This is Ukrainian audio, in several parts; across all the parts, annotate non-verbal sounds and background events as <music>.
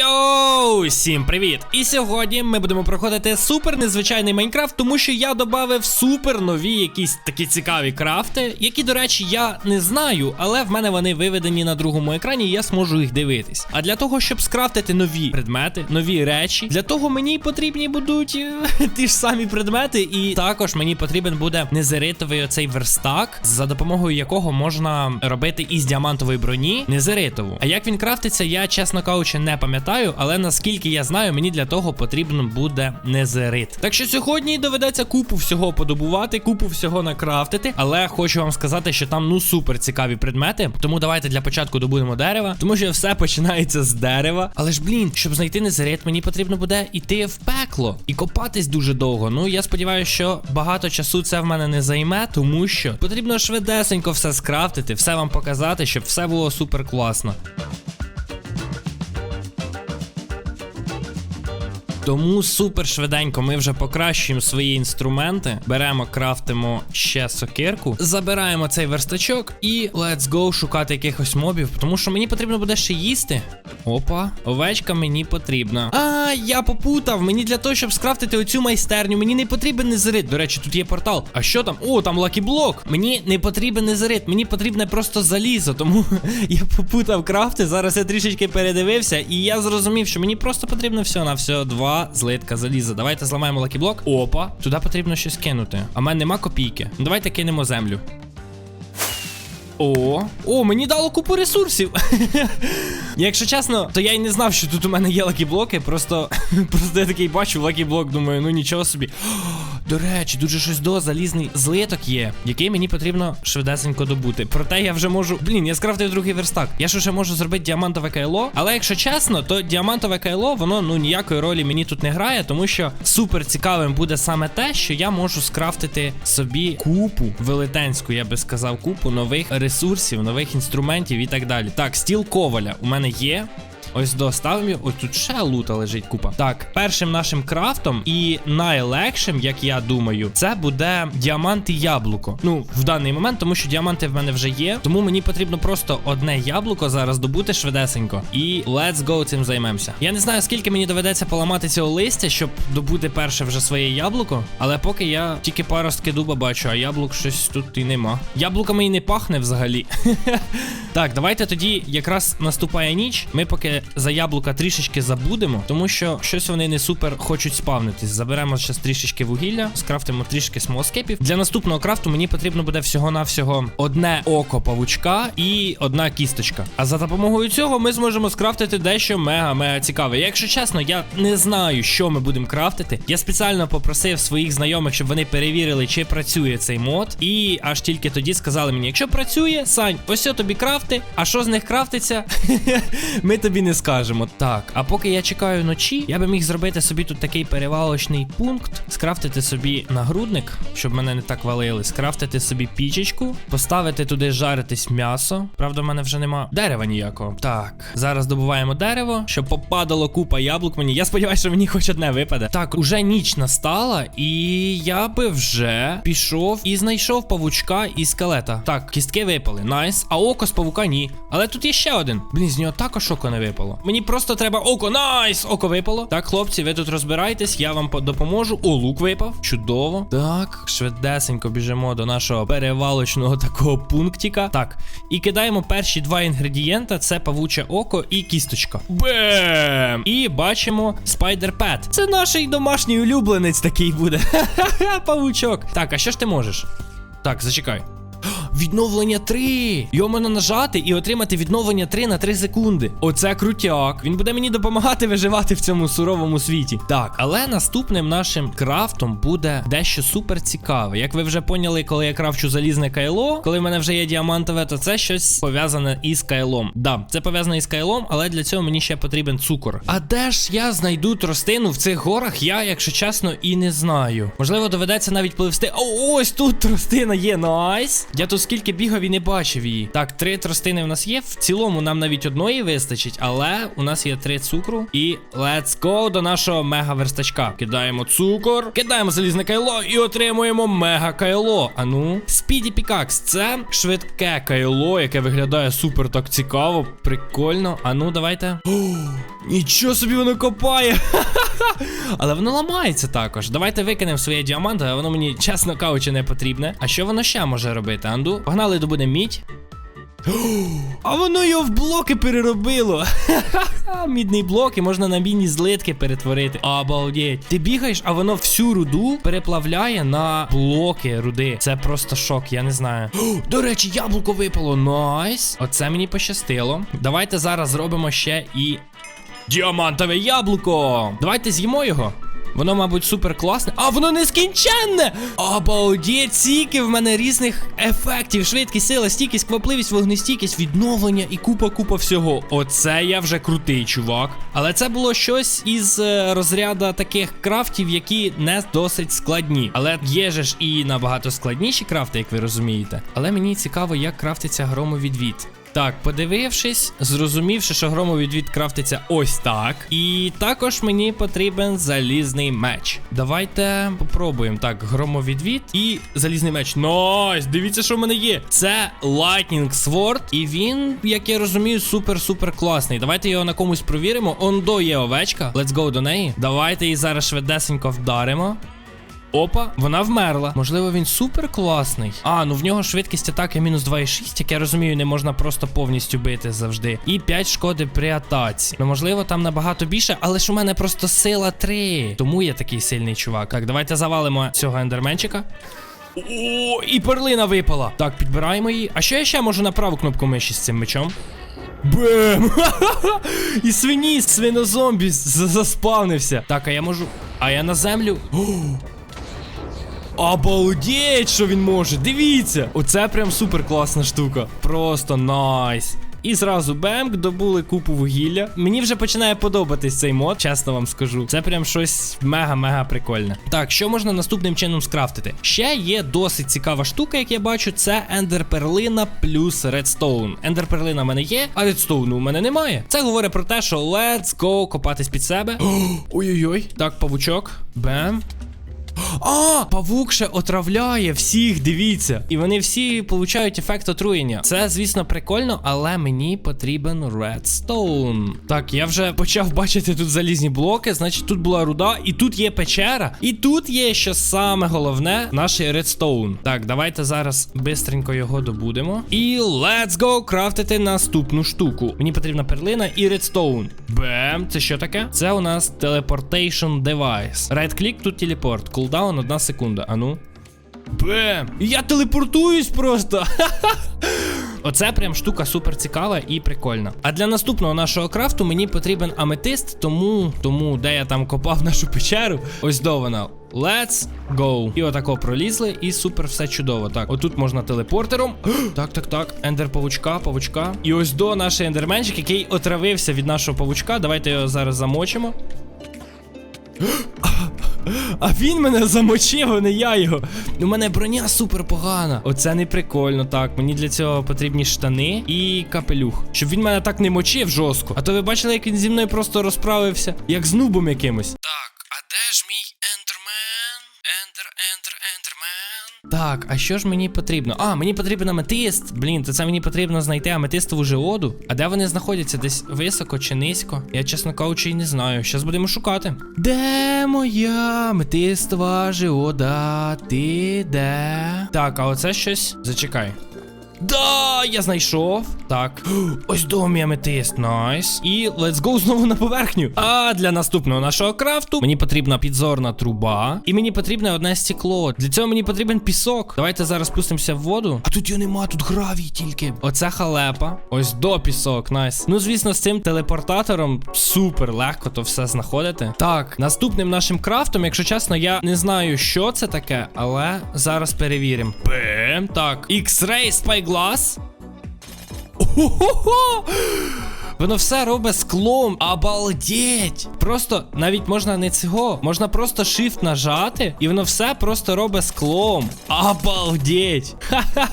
Yo всім привіт! І сьогодні ми будемо проходити супер незвичайний Майнкрафт, тому що я додав супер нові якісь такі цікаві крафти, які, до речі, я не знаю, але в мене вони виведені на другому екрані, і я зможу їх дивитись. А для того, щоб скрафтити нові предмети, нові речі, для того мені потрібні будуть е, <laughs> ті ж самі предмети, і також мені потрібен буде незеритовий оцей верстак, за допомогою якого можна робити із діамантової броні незеритову. А як він крафтиться, я чесно кажучи, не пам'ятаю, але наскільки я знаю, мені для того потрібен буде незерит. Так що сьогодні доведеться купу всього подобувати, купу всього накрафтити. Але хочу вам сказати, що там ну супер цікаві предмети. Тому давайте для початку добудемо дерева, тому що все починається з дерева. Але ж блін, щоб знайти незерит, мені потрібно буде йти в пекло і копатись дуже довго. Ну я сподіваюся, що багато часу це в мене не займе, тому що потрібно швидесенько все скрафтити, все вам показати, щоб все було супер класно. Тому супер швиденько ми вже покращуємо свої інструменти. Беремо, крафтимо ще сокирку, забираємо цей верстачок і let's go шукати якихось мобів, тому що мені потрібно буде ще їсти. Опа, овечка мені потрібна. А, я попутав. Мені для того, щоб скрафтити оцю майстерню, мені не потрібен незерит. До речі, тут є портал. А що там? О, там лакіблок. Мені не потрібен незерит, мені потрібне просто залізо. Тому <laughs> я попутав крафти. Зараз я трішечки передивився, і я зрозумів, що мені просто потрібно все на все два злитка заліза. Давайте зламаємо лакіблок. Опа, туди потрібно щось кинути. А в мене нема копійки. Ну, Давайте кинемо землю. О, о, мені дало купу ресурсів. <laughs> Якщо чесно, то я й не знав, що тут у мене є лакіблоки. Просто <laughs> просто я такий бачу лакіблок, думаю, ну нічого собі. До речі, дуже щось до залізний злиток є, який мені потрібно швидесенько добути. Проте я вже можу. Блін, я скрафтив другий верстак. Я ж ще можу зробити діамантове кайло. Але якщо чесно, то діамантове кайло, воно ну ніякої ролі мені тут не грає, тому що супер цікавим буде саме те, що я можу скрафтити собі купу велетенську, я би сказав, купу нових ресурсів, нових інструментів і так далі. Так, стіл коваля у мене є. Ось доставимо. Ось тут ще лута лежить купа. Так, першим нашим крафтом і найлегшим, як я думаю, це буде діамант і яблуко. Ну, в даний момент, тому що діаманти в мене вже є. Тому мені потрібно просто одне яблуко зараз добути швидесенько. І let's go цим займемося. Я не знаю, скільки мені доведеться поламати цього листя, щоб добути перше вже своє яблуко. Але поки я тільки паростки дуба бачу, а яблук щось тут і нема. Яблуками і не пахне взагалі. <laughs> Так, давайте тоді якраз наступає ніч. Ми поки за яблука трішечки забудемо, тому що щось вони не супер хочуть спавнитись. Заберемо зараз трішечки вугілля, скрафтимо трішки смолскепів. Для наступного крафту мені потрібно буде всього-навсього одне око павучка і одна кісточка. А за допомогою цього ми зможемо скрафтити дещо мега-мега цікаве. Якщо чесно, я не знаю, що ми будемо крафтити. Я спеціально попросив своїх знайомих, щоб вони перевірили, чи працює цей мод. І аж тільки тоді сказали мені: якщо працює, Сань, ось тобі крафти. А що з них крафтиться? <laughs> Ми тобі не скажемо. Так, а поки я чекаю ночі, я би міг зробити собі тут такий перевалочний пункт, скрафтити собі нагрудник, щоб мене не так валили, скрафтити собі пічечку, поставити туди жаритись м'ясо. Правда, в мене вже нема дерева ніякого. Так, зараз добуваємо дерево, щоб попадало купа яблук мені. Я сподіваюся, що мені хоч одне випаде. Так, уже ніч настала, і я би вже пішов і знайшов павучка і скелета. Так, кістки випали. Найс. А око з павука ні. Але тут є ще один. Блін, з нього також око не випало. Мені просто треба око. Найс! Око випало. Так, хлопці, ви тут розбирайтесь, я вам допоможу. О, лук випав. Чудово. Так, швидесенько біжимо до нашого перевалочного такого пунктика. Так, і кидаємо перші два інгредієнта: це павуче око і кісточка. Бем! І бачимо спайдер пет. Це наш домашній улюбленець такий буде. <laughs> Ха-ха-ха, павучок. Так, а що ж ти можеш? Так, зачекай. Відновлення 3! Його можна нажати і отримати відновлення 3 на 3 секунди. Оце крутяк. Він буде мені допомагати виживати в цьому суровому світі. Так, але наступним нашим крафтом буде дещо супер цікаве. Як ви вже поняли, коли я крафчу залізне кайло, коли в мене вже є діамантове, то це щось пов'язане із кайлом. Да, це пов'язане із кайлом, але для цього мені ще потрібен цукор. А де ж я знайду тростину в цих горах? Я, якщо чесно, і не знаю. Можливо, доведеться навіть пливсти. О, ось тут тростина є. Найс. Я тут скільки бігав і не бачив її. Так, три тростини в нас є. В цілому нам навіть одної вистачить, але у нас є три цукру. І let's go до нашого мега верстачка. Кидаємо цукор, кидаємо залізне кайло і отримуємо мега кайло. Ану, спіді пікакс. Це швидке кайло, яке виглядає супер так цікаво, прикольно. Ану, давайте. О, Нічого собі воно копає. <laughs> <laughs> Але воно ламається також. Давайте викинемо своє діаманти, а воно мені, чесно кажучи, не потрібне. А що воно ще може робити, Анду? Погнали добудемо мідь. <gasps> А воно його в блоки переробило. <laughs> Мідний блок і можна на міні злитки перетворити. Обалдеть. Ти бігаєш, а воно всю руду переплавляє на блоки руди. Це просто шок, я не знаю. <gasps> До речі, яблуко випало. Найс. Оце мені пощастило. Давайте зараз зробимо ще і. Діамантове яблуко! Давайте з'їмо його. Воно, мабуть, супер класне. А воно нескінченне! Обалдеть, стільки в мене різних ефектів, швидкість, сила, стійкість, квапливість, вогнестійкість, відновлення і купа-купа всього. Оце я вже крутий, чувак. Але це було щось із е, розряду таких крафтів, які не досить складні. Але є же ж і набагато складніші крафти, як ви розумієте. Але мені цікаво, як крафтиться громовідвід. Так, подивившись, зрозумівши, що громовідвід крафтиться ось так. І також мені потрібен залізний меч. Давайте попробуємо. Так, громовідвід і залізний меч. Найс! Дивіться, що в мене є. Це Lightning Sword, і він, як я розумію, супер-супер класний. Давайте його на комусь провіримо. Ондо є овечка. Let's go до неї. Давайте її зараз швидесенько вдаримо. Опа, вона вмерла. Можливо, він супер класний. А, ну в нього швидкість атаки мінус 2,6, як я розумію, не можна просто повністю бити завжди. І 5 шкоди при атаці. Ну, можливо, там набагато більше, але ж у мене просто сила 3. Тому я такий сильний чувак. Так, давайте завалимо цього ендерменчика. О, і перлина випала. Так, підбираємо її. А що я ще можу на праву кнопку миші з цим мечом? Бем! <laughs> І свині, свинозомбі заспавнився. Так, а я можу. А я на землю. <gasps> Обалдеть, що він може. Дивіться. Оце прям супер класна штука. Просто найс. І зразу бемк, добули купу вугілля. Мені вже починає подобатись цей мод, чесно вам скажу. Це прям щось мега-мега прикольне. Так, що можна наступним чином скрафтити? Ще є досить цікава штука, як я бачу, це ендерперлина плюс редстоун. Ендерперлина в мене є, а редстоуну у мене немає. Це говорить про те, що let's go копатись під себе. <gasps> Ой-ой-ой. Так, павучок. Бем. А, павук ще отравляє всіх, дивіться. І вони всі получають ефект отруєння. Це, звісно, прикольно, але мені потрібен редстоун. Так, я вже почав бачити тут залізні блоки, значить тут була руда, і тут є печера. І тут є, що саме головне, наш редстоун. Так, давайте зараз бистренько його добудемо. І let's go крафтити наступну штуку. Мені потрібна перлина і редстоун. Бем, це що таке? Це у нас телепортейшн девайс. Right клік, тут телепорт. Кулдаун одна секунда. Ану. Бем! Я телепортуюсь просто. <laughs> Оце прям штука супер цікава і прикольна. А для наступного нашого крафту мені потрібен аметист, тому, тому де я там копав <laughs> нашу печеру, ось до вона. Let's go. І отако пролізли, і супер все чудово. Так, отут можна телепортером. <gasps> так, так, так. Ендер павучка, павучка. І ось до наш ендерменчик, який отравився від нашого павучка. Давайте його зараз замочимо. А він мене замочив, а не я його. У мене броня супер погана. Оце не прикольно. Так, мені для цього потрібні штани і капелюх. Щоб він мене так не мочив жорстко. А то ви бачили, як він зі мною просто розправився, як з нубом якимось. Так, а де ж мій ендермен? Ендер, ендер, ендермен. Так, а що ж мені потрібно? А, мені потрібен аметист. Блін, то це мені потрібно знайти аметистову жеоду. А де вони знаходяться? Десь високо чи низько? Я, чесно кажучи, і не знаю. Щас будемо шукати. Де моя аметистова жеода? Ти де? Так, а оце щось. Зачекай. Да, я знайшов. Так. Ось домі аметист, найс. І let's go знову на поверхню. А для наступного нашого крафту мені потрібна підзорна труба. І мені потрібне одне стекло. Для цього мені потрібен пісок. Давайте зараз спустимося в воду. А тут його нема, тут гравій тільки. Оце халепа. Ось до пісок, найс. Ну, звісно, з цим телепортатором супер легко то все знаходити. Так, наступним нашим крафтом, якщо чесно, я не знаю, що це таке, але зараз перевіримо. Бем. Так, X-Ray Spyglass. Ого-го! Воно все робить склом. Обалдеть! Просто навіть можна не цього, можна просто shift нажати, і воно все просто робить склом. Обалдеть! Ха-ха!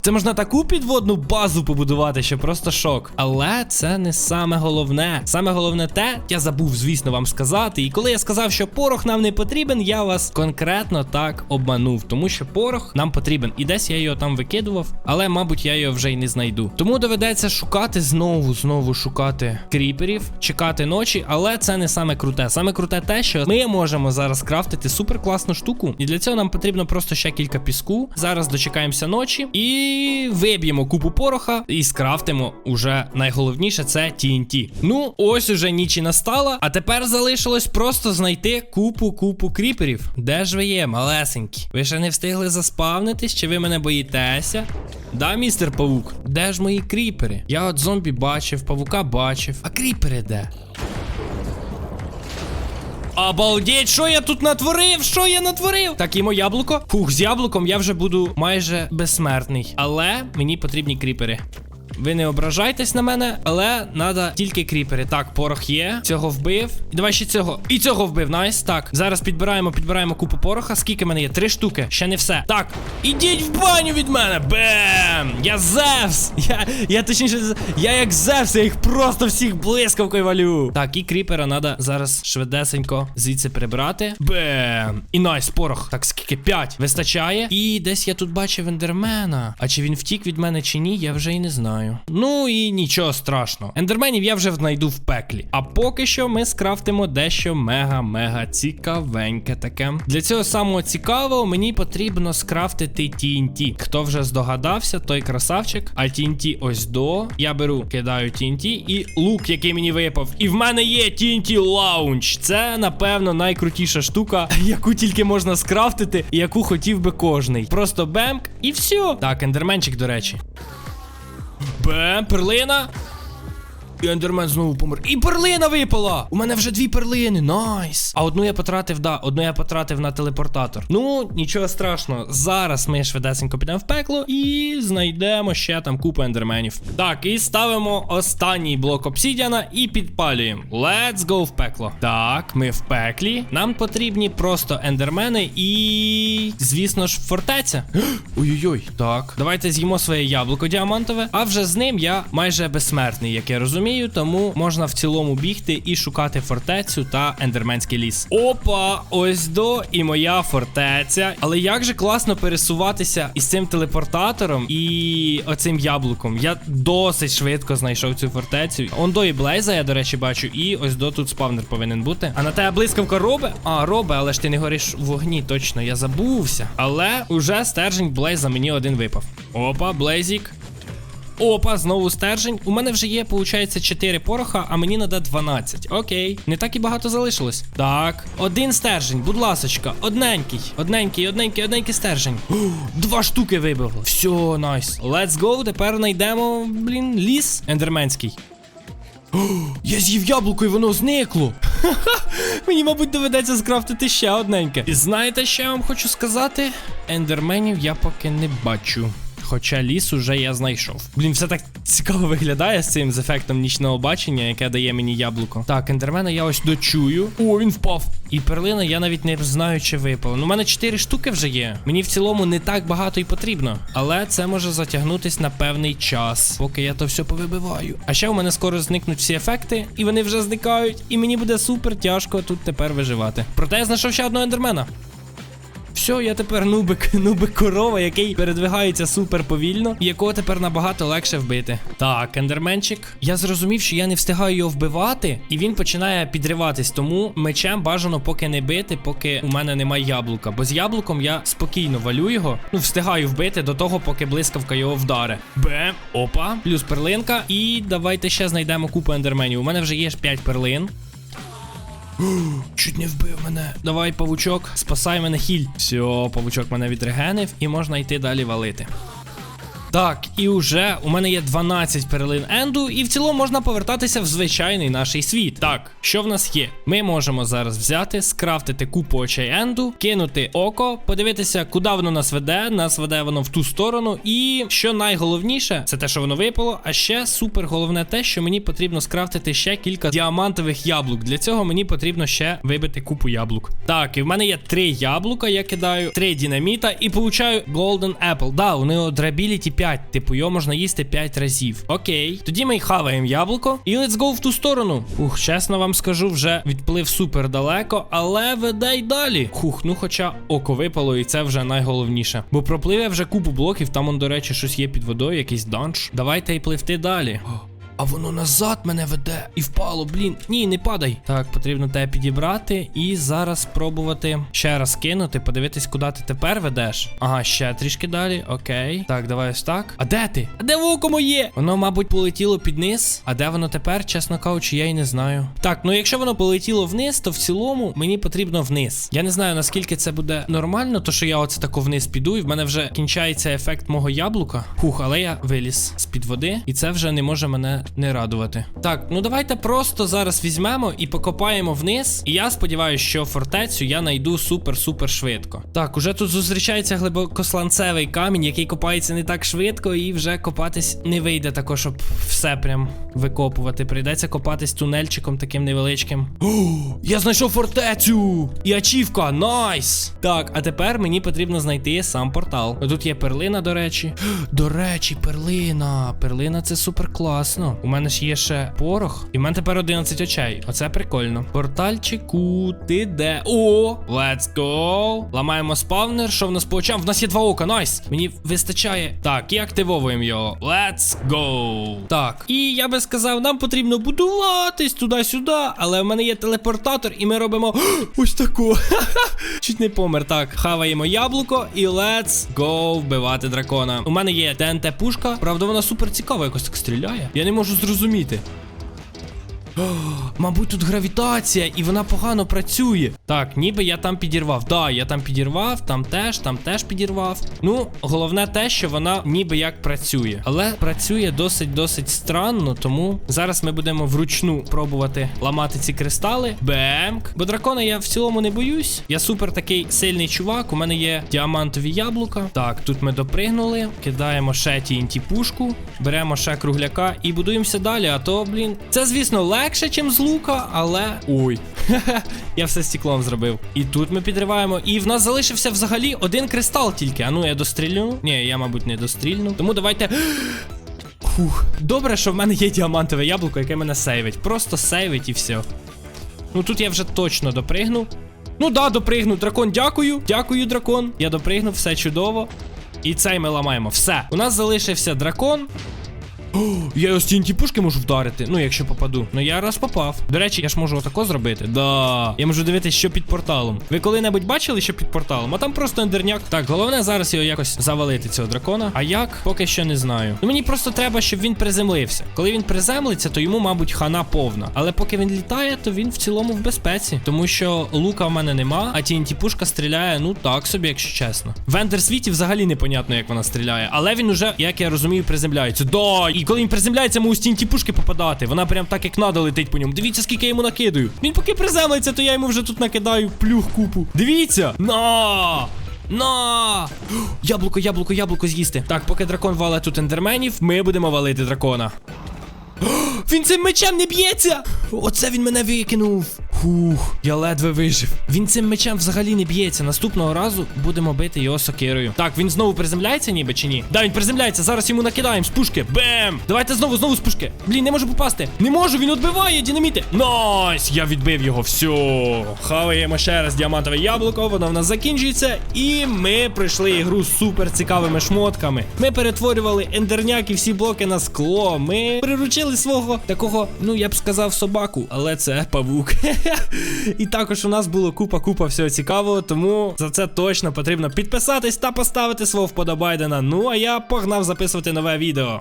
Це можна таку підводну базу побудувати, що просто шок. Але це не саме головне. Саме головне те, я забув, звісно, вам сказати. І коли я сказав, що порох нам не потрібен, я вас конкретно так обманув, тому що порох нам потрібен. І десь я його там викидував, але, мабуть, я його вже й не знайду. Тому доведеться шукати знову, знову шукати шукати кріперів, чекати ночі, але це не саме круте. Саме круте те, що ми можемо зараз крафтити супер класну штуку. І для цього нам потрібно просто ще кілька піску. Зараз дочекаємося ночі і виб'ємо купу пороха і скрафтимо уже найголовніше це TNT. Ну, ось уже ніч і настала. А тепер залишилось просто знайти купу купу кріперів. Де ж ви є, малесенькі? Ви ще не встигли заспавнитись, чи ви мене боїтеся? Да, містер павук, де ж мої кріпери? Я от зомбі бачив, павука бачив. А кріпери де? Обалдеть, що я тут натворив? Що я натворив? Так, їмо яблуко. Фух, з яблуком я вже буду майже безсмертний. Але мені потрібні кріпери. Ви не ображайтесь на мене, але треба тільки кріпери. Так, порох є. Цього вбив. І давай ще цього. І цього вбив. Найс. Так. Зараз підбираємо, підбираємо купу пороха. Скільки в мене є? Три штуки. Ще не все. Так. Ідіть в баню від мене. Бем! Я Зевс! Я, я точніше, я як Зевс, я їх просто всіх блискавкою валю. Так, і кріпера треба зараз швидесенько звідси прибрати. Бем! І найс, порох. Так, скільки? П'ять. Вистачає. І десь я тут бачив ендермена. А чи він втік від мене чи ні, я вже і не знаю. Ну і нічого страшного. Ендерменів я вже знайду в пеклі. А поки що ми скрафтимо дещо мега-мега цікавеньке таке. Для цього самого цікавого мені потрібно скрафтити TNT. Хто вже здогадався, той красавчик. А TNT ось до. Я беру, кидаю TNT і лук, який мені випав. І в мене є TNT Launch. Це, напевно, найкрутіша штука, <laughs> яку тільки можна скрафтити, і яку хотів би кожний. Просто бемк і все. Так, ендерменчик, до речі. Бем, перлина. І ендермен знову помер. І перлина випала! У мене вже дві перлини. Найс. А одну я потратив, да, одну я потратив на телепортатор. Ну, нічого страшного. Зараз ми швидесенько підемо в пекло і знайдемо ще там купу ендерменів. Так, і ставимо останній блок обсідіана і підпалюємо. Let's go в пекло. Так, ми в пеклі. Нам потрібні просто ендермени і. Звісно ж, фортеця. <gasps> Ой-ой-ой. Так, давайте з'їмо своє яблуко діамантове. А вже з ним я майже безсмертний, як я розумію, тому можна в цілому бігти і шукати фортецю та ендерменський ліс. Опа, ось до і моя фортеця. Але як же класно пересуватися із цим телепортатором і оцим яблуком. Я досить швидко знайшов цю фортецю. Ондо і Блейза, я, до речі, бачу, і ось до тут спавнер повинен бути. А на тебе блискавка робе? А, робе, але ж ти не гориш в вогні, точно, я забувся. Але уже стержень Блейза мені один випав. Опа, Блейзік. Опа, знову стержень. У мене вже є, виходить, 4 пороха, а мені треба 12. Окей, не так і багато залишилось. Так, один стержень, будь ласочка, одненький, одненький, одненький, одненький стержень. Два штуки вибило. Все, найс. Let's go. Тепер знайдемо, блін, ліс ендерменський. Я з'їв яблуко і воно зникло. Мені, мабуть, доведеться скрафтити ще одненьке. І знаєте, що я вам хочу сказати? Ендерменів я поки не бачу. Хоча ліс уже я знайшов. Блін, все так цікаво виглядає з цим з ефектом нічного бачення, яке дає мені яблуко. Так, ендермена я ось дочую. О, він впав. І перлина я навіть не знаю, чи випала. Ну, у мене 4 штуки вже є. Мені в цілому не так багато і потрібно. Але це може затягнутись на певний час, поки я то все повибиваю. А ще у мене скоро зникнуть всі ефекти, і вони вже зникають. І мені буде супер тяжко тут тепер виживати. Проте я знайшов ще одного ендермена. Все, я тепер нубик, <laughs> нубик корова, який передвигається супер повільно, і якого тепер набагато легше вбити. Так, ендерменчик. Я зрозумів, що я не встигаю його вбивати, і він починає підриватись. Тому мечем бажано поки не бити, поки у мене немає яблука. Бо з яблуком я спокійно валю його. Ну, встигаю вбити до того, поки блискавка його вдаре. Бем, опа, плюс перлинка. І давайте ще знайдемо купу ендерменів. У мене вже є 5 перлин. <gasps> Чуть не вбив мене. Давай, павучок, спасай мене хіль. Все, павучок мене відрегенив і можна йти далі валити. Так, і уже у мене є 12 перлин енду, і в цілому можна повертатися в звичайний наш світ. Так, що в нас є? Ми можемо зараз взяти, скрафтити купу очей енду, кинути око, подивитися, куди воно нас веде. Нас веде воно в ту сторону. І що найголовніше, це те, що воно випало. А ще супер головне те, що мені потрібно скрафтити ще кілька діамантових яблук. Для цього мені потрібно ще вибити купу яблук. Так, і в мене є три яблука, я кидаю, три динаміта і получаю Golden Apple. Да, у нього Durability 5. Типу, його можна їсти 5 разів. Окей. Тоді ми й хаваємо яблуко. І let's go в ту сторону. Ух, чесно вам скажу, вже відплив супер далеко, але веде й далі. Хух, ну хоча око випало, і це вже найголовніше. Бо пропливе вже купу блоків, там он, до речі, щось є під водою, якийсь данж. Давайте й пливти далі. А воно назад мене веде і впало, блін. Ні, не падай. Так, потрібно тебе підібрати і зараз спробувати ще раз кинути, подивитись, куди ти тепер ведеш. Ага, ще трішки далі. Окей. Так, давай ось так. А де ти? А де око моє? Воно, мабуть, полетіло під низ. А де воно тепер, чесно кажучи, я й не знаю. Так, ну якщо воно полетіло вниз, то в цілому мені потрібно вниз. Я не знаю наскільки це буде нормально, то що я оце тако вниз піду, і в мене вже кінчається ефект мого яблука. Хух, але я виліз з-під води, і це вже не може мене не радувати. Так, ну давайте просто зараз візьмемо і покопаємо вниз. І я сподіваюся, що фортецю я знайду супер-супер швидко. Так, уже тут зустрічається глибокосланцевий камінь, який копається не так швидко, і вже копатись не вийде також, щоб все прям викопувати. Прийдеться копатись тунельчиком таким невеличким. О, я знайшов фортецю! І ачівка, найс! Так, а тепер мені потрібно знайти сам портал. Тут є перлина, до речі. <gasps> До речі, перлина. Перлина це супер класно. У мене ж є ще порох, і в мене тепер 11 очей. Оце прикольно. Портальчику, ти де? О! Let's go! Ламаємо спавнер. Що в нас по очам? В нас є два ока, найс! Мені вистачає. Так, і активовуємо його. Let's go! Так, і я би сказав, нам потрібно будуватись туди-сюди, але в мене є телепортатор, і ми робимо <gasps> ось таку. <laughs> Чуть не помер. Так, хаваємо яблуко і let's go вбивати дракона. У мене є ТНТ пушка. Правда, вона супер цікава, якось так стріляє. Я не можу зрозуміти. Мабуть, тут гравітація, і вона погано працює. Так, ніби я там підірвав. Да, я там підірвав, там теж, там теж підірвав. Ну, головне те, що вона ніби як працює. Але працює досить-досить странно, тому зараз ми будемо вручну пробувати ламати ці кристали. Бемк. Бо дракона я в цілому не боюсь. Я супер такий сильний чувак. У мене є діамантові яблука. Так, тут ми допригнули. Кидаємо ще TNT пушку, беремо ще кругляка і будуємося далі. А то, блін, це, звісно, легше, чим з лука, але. Ой. <laughs> я все стеклом зробив. І тут ми підриваємо. І в нас залишився взагалі один кристал тільки. А ну я дострільну. Ні, я, мабуть, не дострільну. Тому давайте. <gasps> Фух. Добре, що в мене є діамантове яблуко, яке мене сейвить. Просто сейвить і все. Ну тут я вже точно допригну. Ну да, допригну. Дракон, дякую. Дякую, дракон. Я допригнув, все чудово. І цей ми ламаємо. Все. У нас залишився дракон. <gasps> Я його з TNT пушки можу вдарити. Ну, якщо попаду. Ну я раз попав. До речі, я ж можу отако зробити. Да. Я можу дивитися, що під порталом. Ви коли-небудь бачили, що під порталом? А там просто ендерняк. Так, головне зараз його якось завалити, цього дракона. А як? Поки що не знаю. Ну мені просто треба, щоб він приземлився. Коли він приземлиться, то йому, мабуть, хана повна. Але поки він літає, то він в цілому в безпеці. Тому що лука в мене нема, а TNT пушка стріляє, ну так собі, якщо чесно. В ендер світі взагалі непонятно, як вона стріляє. Але він уже, як я розумію, приземляється. Да, і коли він приземляється, можу з ті пушки попадати. Вона прям так як надо летить по ньому. Дивіться, скільки я йому накидаю. Він поки приземлиться, то я йому вже тут накидаю плюх купу. Дивіться! На! На! <gasps> Яблуко, яблуко, яблуко з'їсти. Так, поки дракон валить тут ендерменів, ми будемо валити дракона. <gasps> Він цим мечем не б'ється! Оце він мене викинув. Хух, я ледве вижив. Він цим мечем взагалі не б'ється. Наступного разу будемо бити його сокирою. Так, він знову приземляється, ніби чи ні? Да, він приземляється. Зараз йому накидаємо з пушки. Бем! Давайте знову, знову з пушки. Блін, не можу попасти. Не можу, він відбиває динаміти. Найс! Я відбив його. Все. Хаваємо ще раз діамантове яблуко, воно в нас закінчується. І ми пройшли ігру з супер цікавими шмотками. Ми перетворювали ендерняк і всі блоки на скло. Ми приручили свого такого, ну я б сказав, собаку, але це павук. <laughs> І також у нас було купа-купа всього цікавого, тому за це точно потрібно підписатись та поставити свого вподобайдена. Ну а я погнав записувати нове відео.